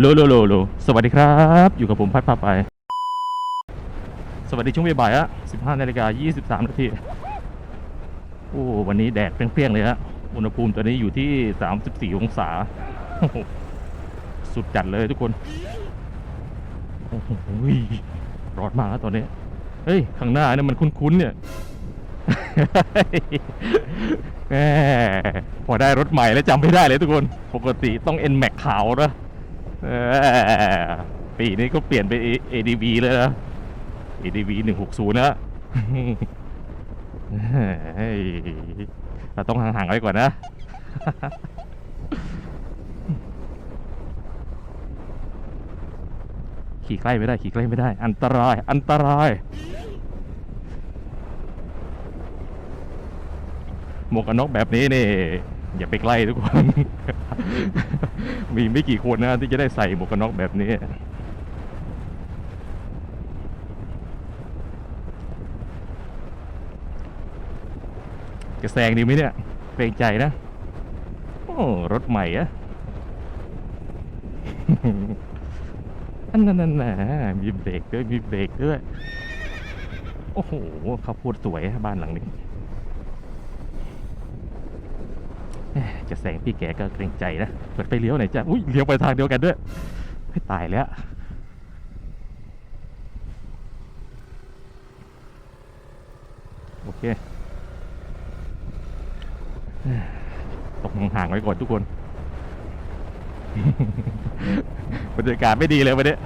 โลโลโลโลสวัสดีครับ อยู่กับผมพัดพาไป สวัสดีช่วงบ่ายอะ15นาฬิกา23นาทีโอ้วันนี้แดดเปรี้ยงๆเลยฮะ อุณหภูมิตอนนี้อยู่ที่ 34 องศา สุดจัดเลยทุกคน โอ้โหร้อนมากแล้วตอนนี้ เฮ้ย ข้างหน้าเนี่ยมันคุ้นๆเนี่ยแหมพอได้รถใหม่แล้วจำไม่ได้เลยทุกคน ปกติต้อง N Max ขาวนะ ปีนี้ก็เปลี่ยนไป ADV เลยนะ ADV 160 นะเฮ้ยเราต้องห่างๆไว้ก่อนนะ ขี่ใกล้ไม่ได้ ขี่ใกล้ไม่ได้ อันตราย อันตรายหมวกกันน็อกแบบนี้นี่ อย่าไปใกล้ทุกคน มีไม่กี่คนนะที่จะได้ใส่หมวกกันน็อกแบบนี้จะแซงดีไหมเนี่ยเกรงใจนะ โอ้ รถใหม่อะอันนั้นน่ะมีเบรกด้วย มีเบรกด้วย โอ้โหข้าวโพดสวยบ้านหลังนี้ เอ๊ะ จะแซงพี่แกก็เกรงใจนะเปิดไฟเลี้ยวไหนอยจ้ะอุ้ยเลี้ยวไปทางเดียวกันด้วยให้ตายแล้วโอเคตกห่างไว้ก่อนทุกคนบรรยากาศไม่ดีเลยวันนี้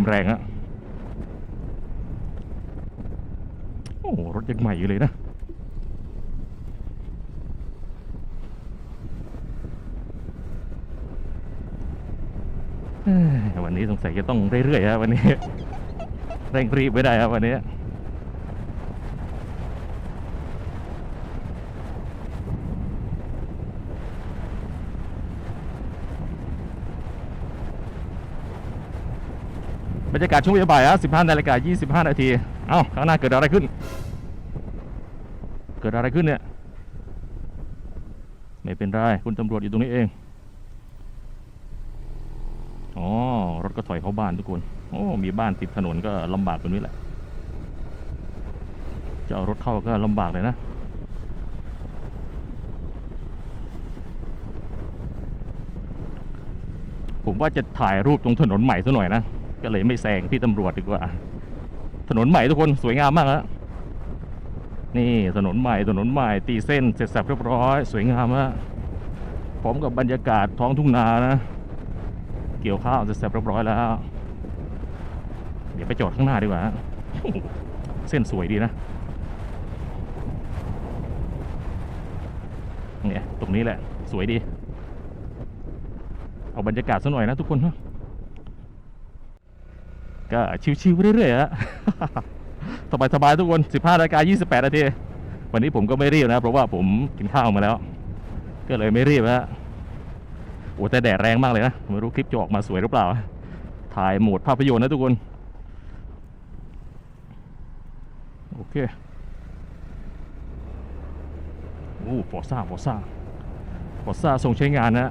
มแรงอะโอ้รถยังใหม่อยู่เลยนะวันนี้สงสัยจะต้องเรื่อยๆครับวันนี้ เร่งรีบไม่ได้ครับวันนี้ รรยากาศช่วงบ่ายอะ15นาฬิกา25 นาที เอ้า ข้างหน้าเกิดอะไรขึ้น เกิดอะไรขึ้นเนี่ย ไม่เป็นไร คุณตำรวจอยู่ตรงนี้เอง อ๋อ รถก็ถอยเข้าบ้านทุกคน โอ้ มีบ้านติดถนนก็ลำบากแบบนี้แหละ จะเอารถเข้าก็ลำบากเลยนะผมว่าจะถ่ายรูปตรงถนนใหม่ซะหน่อยนะ ก็เลยไม่แซงพี่ตำรวจดีกว่า ถนนใหม่ทุกคนสวยงามมากแล้วนี่ถนนใหม่ถนนใหม่ตีเส้นเสร็จสับเรียบร้อย สวยงามมากพร้อมกับบรรยากาศท้องทุ่งนานะ เกี่ยวข้าวเสร็จสับเรียบร้อยแล้ว เดี๋ยวไปจอดข้างหน้าดีกว่าเส้นสวยดีนะเนี่ยตรงนี้แหละ สวยดี เอาบรรยากาศสักหน่อยนะทุกคนฮะ ก็ชิวๆเรื่อยๆฮะสบายๆทุกคน15นาฬิกา28นาทีวันนี้ผมก็ไม่รีบนะเพราะว่าผมกินข้าวมาแล้ว ก็เลยไม่รีบฮะโอ้แต่แดดแรงมากเลยนะไม่รู้คลิปจะออกมาสวยหรือเปล่า ถ่ายโหมดภาพยนตร์นะทุกคนโอเคโอ้ฟอซ่าฟอซ่าฟอซ่าทรงใช้งานนะ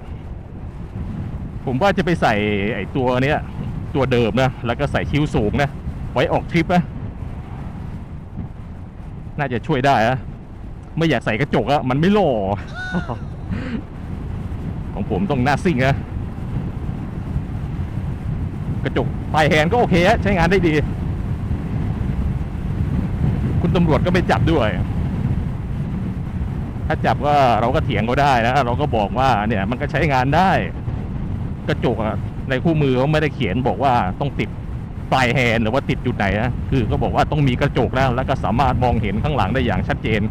ผมว่าจะไปใส่ไอตัวเนี้ย ตัวเดิมนะ แล้วก็ใส่คิ้วสูงนะ ไว้ออกทริปนะ น่าจะช่วยได้อะไม่อยากใส่กระจกอะมันไม่หล่อ ของผมต้องหน้าซิ่งนะ กระจกปลายแฮนก็โอเคอะใช้งานได้ดี คุณตำรวจก็ไม่จับด้วย ถ้าจับก็เราก็เถียงเขาได้นะ เราก็บอกว่าเนี่ยมันก็ใช้งานได้ กระจกอะ ในคู่มือเขาไม่ได้เขียนบอกว่าต้องติดปลายแฮนด์หรือว่าติดจุดไหนนะคือก็บอกว่าต้องมีกระจกแล้วแล้วก็สามารถมองเห็นข้างหลังได้อย่างชัดเจน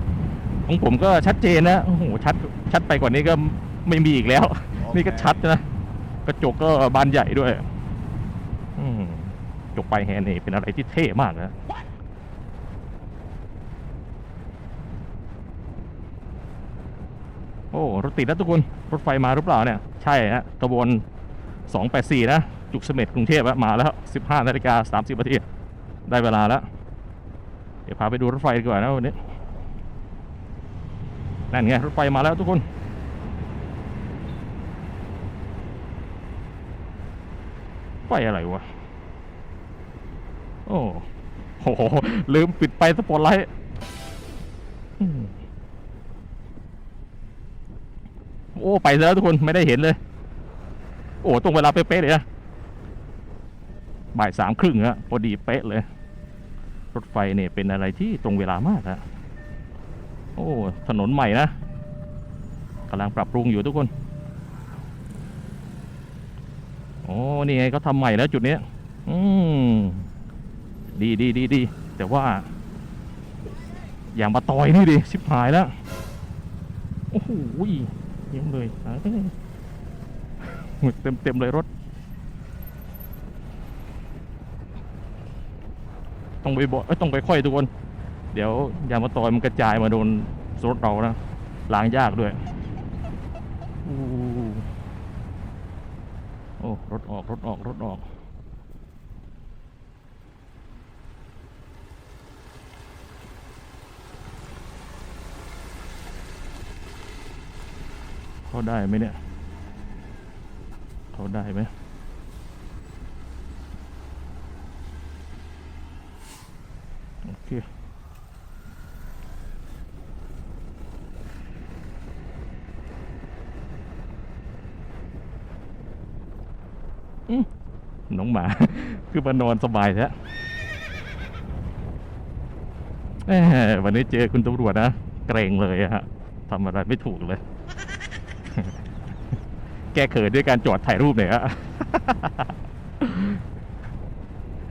ของผมก็ชัดเจนนะโอ้โหชัดชัดไปกว่านี้ก็ไม่มีอีกแล้ว นี่ก็ชัดนะกระจกก็บานใหญ่ด้วย อืมกระจกปลายแฮนด์นี่เป็นอะไรที่เท่มากนะโอ้รถติดแล้วทุกคนรถไฟมาหรือเปล่าเนี่ย ใช่ฮะกระบวน 284 นะ จุกเสม็ดกรุงเทพมาแล้ว 15นาฬิกา30นาทีได้เวลาแล้ว เดี๋ยวพาไปดูรถไฟดีกว่านะวันนี้นั่นไง รถไฟมาแล้วทุกคน ไฟอะไรวะ โอ้โห ลืมปิดไฟสปอตไลท์โอ้ ไปแล้วทุกคนไม่ได้เห็นเลย โอ้ตรงเวลาเป๊ะๆเลยนะบ่ายสามครึ่งอะพอดีเป๊ะเลย รถไฟเนี่ยเป็นอะไรที่ตรงเวลามากอะโอ้ ถนนใหม่นะกำลังปรับปรุงอยู่ทุกคน โอ้ นี่ไงเขาทำใหม่แล้วจุดนี้อืมดีดีดีดีแต่ว่า อย่างมาตอยนี่ดิชิบหายแล้ว โอ้โหเยี่ยมเลย เอ้ยเต็มเต็มเลยรถ ต้องไปบอกเอ้ยต้องไปค่อยทุกคน เดี๋ยวยางมาตอยมันกระจายมาโดนรถเรานะล้างยากด้วยอู้โอ้รถออกรถออกรถออกเขาได้ไหมเนี่ย ได้ไหมโอเคน้องหมา คือมานอนสบายแท้วันนี้เจอคุณตำรวจนะ เกรงเลยฮะทำอะไรไม่ถูกเลย ก้เขินด้วยการจอดถ่ายรูปหน่อยฮะ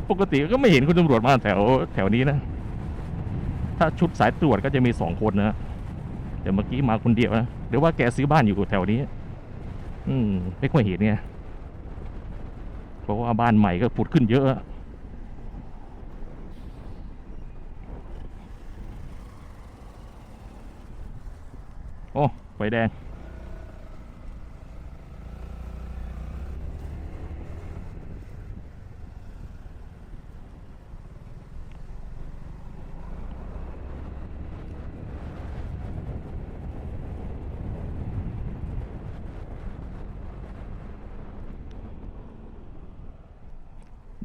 ปกติก็ไม่เห็นคุณตำรวจมาแถวแถวนี้นะ ถ้าชุดสายตรวจก็จะมีสองคนนะแต่เมื่อกี้มาคนเดียวนะหรือว่าแกซื้อบ้านอยู่แถวนี้ อืม ไม่ค่อยเห็นไงเพราะว่าบ้านใหม่ก็ผุดขึ้นเยอะโอ้ไฟแดง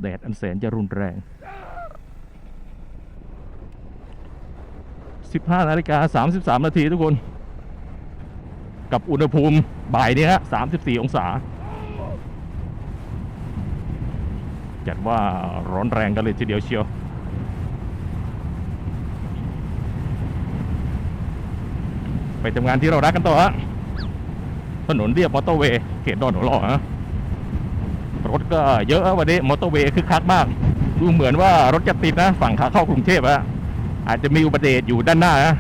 แดดอันแสนจะรุนแรง 15นาฬิกา33 นาทีทุกคน กับอุณหภูมิบ่ายนี้ฮะ34 องศา จัดว่าร้อนแรงกันเลยทีเดียวเชียวไปทำงานที่เรารักกันต่อฮะ ถนนเรียบมอเตอร์เวย์เขตดอนหัวล่อฮะ รถก็เยอะวันนี้มอเตอร์เวย์คึกคักมาก ดูเหมือนว่ารถจะติดนะ ฝั่งขาเข้ากรุงเทพอะอาจจะมีอุบัติเหตุอยู่ด้านหน้านะ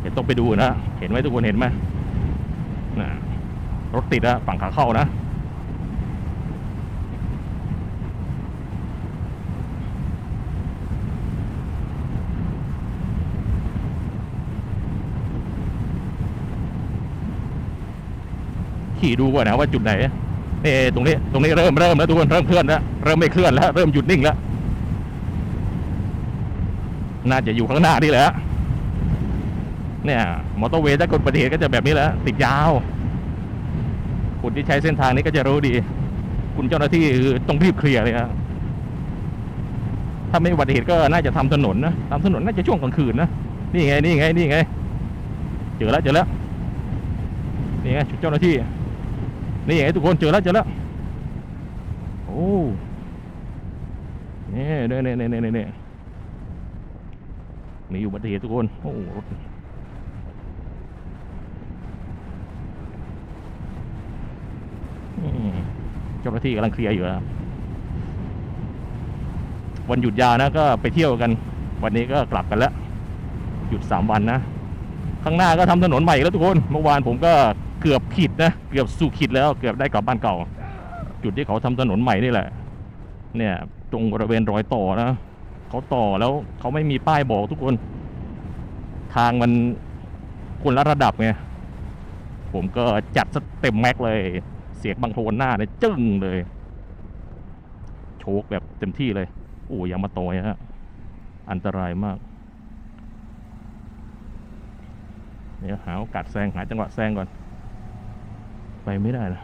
เดี๋ยวต้องไปดูนะ เห็นไหมทุกคนเห็นไหมนะรถติดอะฝั่งขาเข้านะขี่ดูก่อนนะว่าจุดไหน นี่ตรงนี้ตรงนี้เริ่มเริ่มแล้วทุกคนเริ่มเคลื่อนแล้วเริ่มไม่เคลื่อนแล้วเริ่มหยุดนิ่งแล้วน่าจะอยู่ข้างหน้านี่แหละเนี่ยมอเตอร์เวย์ถ้าเกิดอุบัติเหตุก็จะแบบนี้แหละติดยาวคนที่ใช้เส้นทางนี้ก็จะรู้ดี คุณเจ้าหน้าที่คือต้องรีบเคลียร์เลยครับถ้าไม่อุบัติเหตุก็น่าจะทำถนนนะทำถนนน่าจะช่วงกลางคืนนะนี่ไงนี่ไงนี่ไงเจอแล้วเจอแล้วนี่ไงชุดเจ้าหน้าที่ นี่ไงทุกคนเจอแล้วเจอแล้วโอ้เนี่ยเนี่ยเนี่ยเนี่ยเนี่ยเนี่ยมีอุบัติเหตุทุกคนโอ้รถเจ้าหน้าที่กำลังเคลียร์อยู่นะครับวันหยุดยาวนะก็ไปเที่ยวกัน วันนี้ก็กลับกันแล้ว หยุดสามวันนะ ข้างหน้าก็ทำถนนใหม่อีกแล้วทุกคน เมื่อวานผมก็ กือบขีดนะ เกือบสู่ขีดแล้ว เกือบได้กลับบ้านเก่า จุดที่เขาทำถนนใหม่นี่แหละ เนี่ย ตรงบริเวณรอยต่อนะเขาต่อแล้วเขาไม่มีป้ายบอกทุกคน ทางมันคนละระดับไง ผมก็จัดเต็มแม็กเลย เสียงบางโทนหน้าเนี่ยจึ้งเลย โชกแบบเต็มที่เลยโอ้ยังมาต่อยฮะ อันตรายมากเดี๋ยวหาโอกาสแซงหาจังหวะแซงก่อน ไปไม่ได้นะ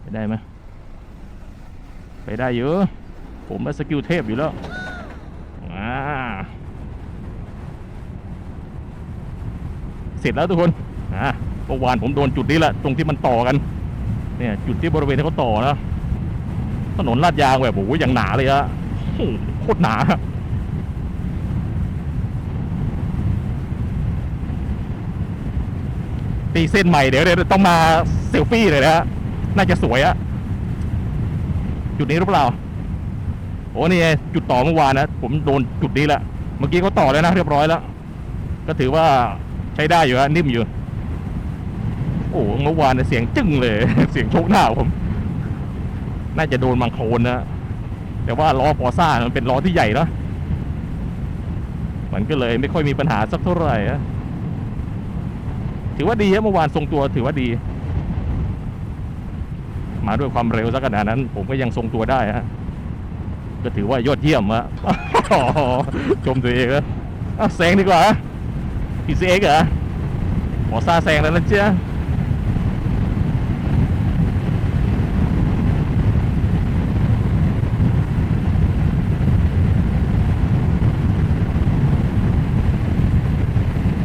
ไปได้ไหมไปได้เยอะผมมาสกิลเทพอยู่แล้วเสร็จแล้วทุกคนอ่าเมื่อวานผมโดนจุดนี้แหละตรงที่มันต่อกันเนี่ยจุดที่บริเวณที่เขาต่อนะถนนลาดยางแบบโอ้โหอย่างหนาเลยอะโคตรหนา ตีเส้นใหม่เดี๋ยวเดี๋ยวต้องมาเซลฟี่เลยนะฮะน่าจะสวยอะจุดนี้หรือเปล่าโอ้นี่จุดต่อเมื่อวานนะผมโดนจุดนี้ละเมื่อกี้เขาต่อแล้วนะเรียบร้อยแล้ว ก็ถือว่าใช้ได้อยู่ฮะนิ่มอยู่ โอ้เมื่อวานเนี่ยเสียงจึ้งเลย เสียงโชกหน้าผม น่าจะโดนมังโคลนนะแต่ว่าล้อปอซ่ามันเป็นล้อที่ใหญ่เนะมันก็เลยไม่ค่อยมีปัญหาสักเท่าไหร่อะ ถือว่าดีครับเมื่อวานทรงตัวถือว่าดี มาด้วยความเร็วสักขนาดนั้น ผมก็ยังทรงตัวได้ฮะก็ถือว่ายอดเยี่ยมอะชมตัวเองนะอะแซงดีกว่าพีซีเอ็กเหรอขอซาแซงแล้วนะเจ้า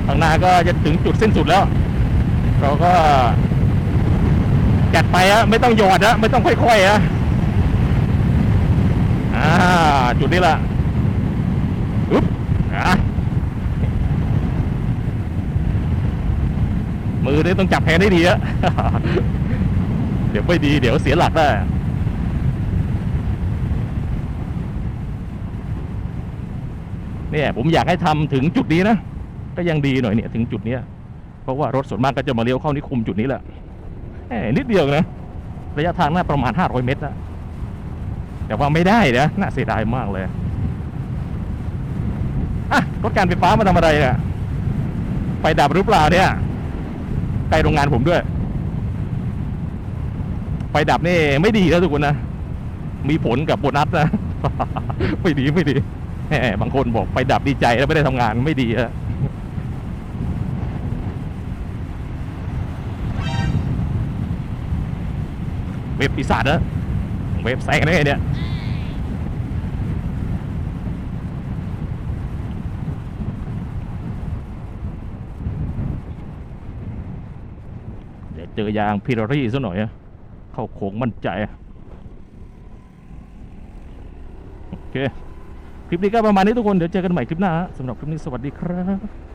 ข้างหน้าก็จะถึงจุดสิ้นสุดแล้ว เราก็จัดไปอะไม่ต้องหยอดอะไม่ต้องค่อยๆอะอ่า จุดนี้ละอุ๊บอะมือนี่ต้องจับแฮนด์ให้ดีอะเดี๋ยวไม่ดี เดี๋ยวเสียหลักได้เนี่ยผมอยากให้ทำถึงจุดนี้นะ ก็ยังดีหน่อยเนี่ย ถึงจุดเนี้ย เพราะว่ารถส่วนมากก็จะมาเลี้ยวเข้านิคมจุดนี้แหละนิดเดียวนะ ระยะทางน่าประมาณ 500 เมตรนะแต่ว่าไม่ได้นะน่าเสียดายมากเลยอะรถการไฟฟ้ามาทำอะไรเนี่ยไฟดับหรือเปล่าเนี่ยใกล้โรงงานผมด้วยไฟดับนี่ไม่ดีนะทุกคนนะ มีผลกับโบนัสนะ ไม่ดีไม่ดีแหมบางคนบอกไฟดับดีใจแล้วไม่ได้ทำงานไม่ดีอะ เว็บปีศาจนะเว็บแซงได้ไงเนี่ยเดี๋ยวเจอยางพิรรี่ซะหน่อยอะเข้าโค้งมั่นใจโอเค คลิปนี้ก็ประมาณนี้ทุกคน เดี๋ยวเจอกันใหม่คลิปหน้าสำหรับคลิปนี้สวัสดีครับ